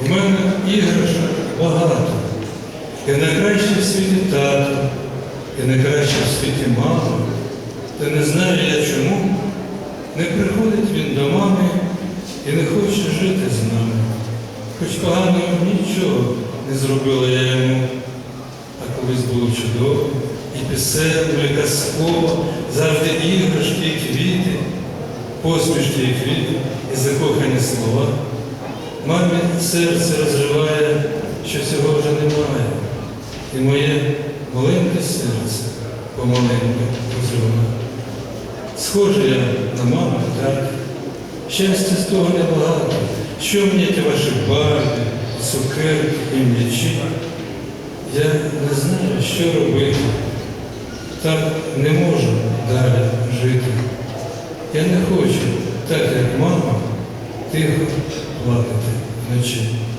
В мене іграшок багато. І найкраще в світі тато, і найкраще в світі мама. Та не знаю я чому. Не приходить він до мами і не хоче жити з нами. Хоч поганого нічого не зробила я йому. А колись було чудово, і пісенно, і казково, завжди іграшки і квіти, посмішки і квіти, і закохані слова. Мамі серце розриває, що цього вже немає. І моє маленьке серце помаленьку розриває. Схоже я на маму, так. Щастя з того небагато. Що мені ті ваші барви, цукерки і м'ячі? Я не знаю, що робити. Так не можу далі жити. Я не хочу, так як мама, тихо плакати вночі.